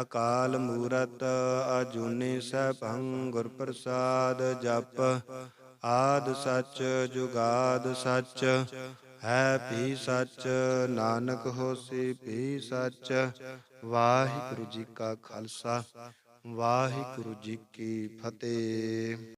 ਅਕਾਲ ਮੂਰਤ ਅਜੂਨੀ ਸੈਭੰ ਗੁਰ ਪ੍ਰਸਾਦ ਜਪ। ਆਦ ਸੱਚ, ਜੁਗਾਦ ਸੱਚ, ਹੈ ਭੀ ਸੱਚ, ਨਾਨਕ ਹੋਸੀ ਭੀ ਸੱਚ। ਵਾਹਿਗੁਰੂ ਜੀ ਕਾ ਖਾਲਸਾ, ਵਾਹਿਗੁਰੂ ਜੀ ਕੀ ਫਤਿਹ।